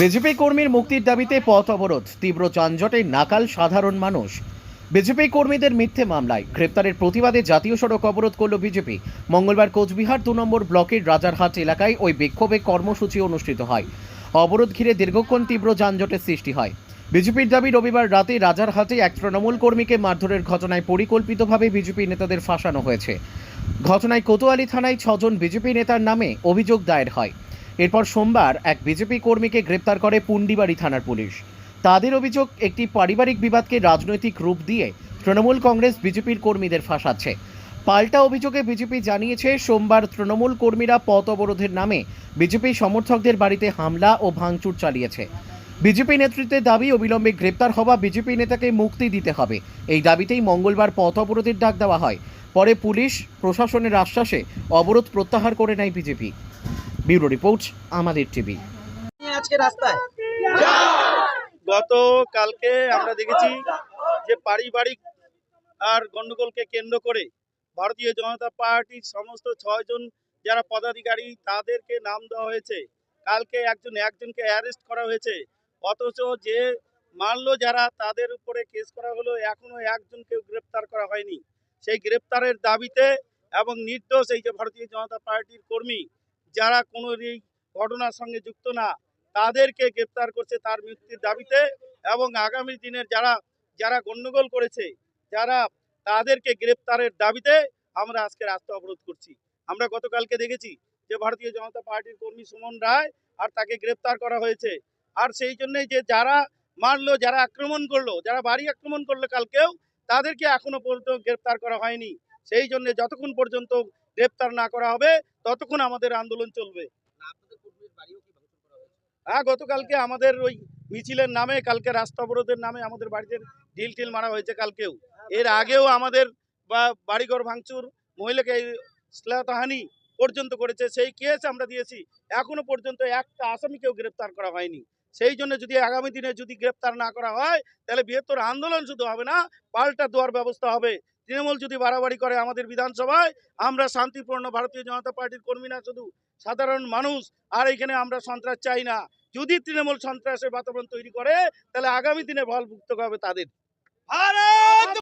BJP কর্মীর মুক্তির দাবিতে পথ অবরোধ, তীব্র যানজটে নাকাল সাধারণ মানুষ। বিজেপি কর্মীদের মিথ্যে মামলায় গ্রেপ্তারের প্রতিবাদে জাতীয় সড়ক অবরোধ করল বিজেপি মঙ্গলবার কোচবিহার দু নম্বর ব্লকের রাজারহাট এলাকায় ওই বিক্ষোভে কর্মসূচি অনুষ্ঠিত হয়। অবরোধ ঘিরে দীর্ঘক্ষণ তীব্র যানজটের সৃষ্টি হয়। বিজেপির দাবি, রবিবার রাতে রাজারহাটে এক তৃণমূল কর্মীকে মারধরের ঘটনায় পরিকল্পিতভাবে বিজেপি নেতাদের ফাঁসানো হয়েছে। ঘটনায় কোতোয়ালি থানায় ছজন বিজেপি নেতার নামে অভিযোগ দায়ের হয়। এরপর সোমবার এক বিজেপি কর্মীকে গ্রেপ্তার করে পুন্ডিবাড়ি থানার পুলিশ। তাদের অভিযোগ, একটি পারিবারিক বিবাদকে রাজনৈতিক রূপ দিয়ে তৃণমূল কংগ্রেস বিজেপির কর্মীদের ফাঁসাচ্ছে। পাল্টা অভিযোগে বিজেপি জানিয়েছে, সোমবার তৃণমূল কর্মীরা পথ অবরোধের নামে বিজেপি সমর্থকদের বাড়িতে হামলা ও ভাঙচুর চালিয়েছে। বিজেপি নেতৃত্বের দাবি, অবিলম্বে গ্রেপ্তার হওয়া বিজেপি নেতাকে মুক্তি দিতে হবে। এই দাবিতেই মঙ্গলবার পথ অবরোধের ডাক দেওয়া হয়। পরে পুলিশ, প্রশাসনের আশ্বাসে অবরোধ প্রত্যাহার করে নেয় বিজেপি। ব্যুরো রিপোর্ট, আমাদের টিভি। আজকে রাস্তায়। গত কালকে আমরা দেখেছি যে পারিবারিক আর গন্ডগোলকে কেন্দ্র করে ভারতীয় জনতা পার্টির সমস্ত ছয়জন যারা পদাধিকারী, তাদেরকে নাম দেওয়া হয়েছে। কালকে একজন, একজনকে অ্যারেস্ট করা হয়েছে। অথচ যে মারলো যারা, তাদের উপরে কেস করা হলো। এখনও একজনকেও গ্রেপ্তার করা হয়নি। সেই গ্রেপ্তারের দাবিতে এবং নির্দোষ এই যে ভারতীয় জনতা পার্টির কর্মী যারা কোনো এই ঘটনার সঙ্গে যুক্ত না, তাদেরকে গ্রেপ্তার করছে তার মৃত্যুর দাবিতে এবং আগামী দিনের যারা যারা গণ্ডগোল করেছে, যারা তাদেরকে গ্রেপ্তারের দাবিতে আমরা আজকে রাস্তা অবরোধ করছি। আমরা গতকালকে দেখেছি যে ভারতীয় জনতা পার্টির কর্মী সুমন রায় আর তাকে গ্রেপ্তার করা হয়েছে। আর সেই জন্যই যে যারা মারলো, যারা আক্রমণ করল, যারা বাড়ি আক্রমণ করল কালকেও, তাদেরকে এখনও পর্যন্ত গ্রেপ্তার করা হয়নি। সেই জন্য যতক্ষণ পর্যন্ত গ্রেপ্তার না করা হবে ততক্ষণ আমাদের আন্দোলন চলবে। হ্যাঁ গতকালকে আমাদের ওই মিছিলের নামে কালকে রাস্তা অবরোধের নামে আমাদের বাড়িতে ঢিল টিল মারা হয়েছে কালকেও। এর আগেও আমাদের বা বাড়িঘর ভাঙচুর মহিলাকে শ্লীলতাহানি পর্যন্ত করেছে সেই কেস আমরা দিয়েছি। এখনও পর্যন্ত একটা আসামিকেও গ্রেপ্তার করা হয়নি। সেই জন্য যদি আগামী দিনে যদি গ্রেপ্তার না করা হয় তাহলে বৃহত্তর আন্দোলন শুধু হবে না পাল্টা দেওয়ার ব্যবস্থা হবে। তৃণমূল যদি বাড়াবাড়ি করে আমাদের বিধানসভায়, আমরা শান্তিপূর্ণ ভারতীয় জনতা পার্টির কর্মী না, শুধু সাধারণ মানুষ, আর এখানে আমরা সন্ত্রাস চাই না। যদি তৃণমূল সন্ত্রাসের বাতাবরণ তৈরি করে, তাহলে আগামী দিনে ভুক্ত হবে তাদের। ভারত!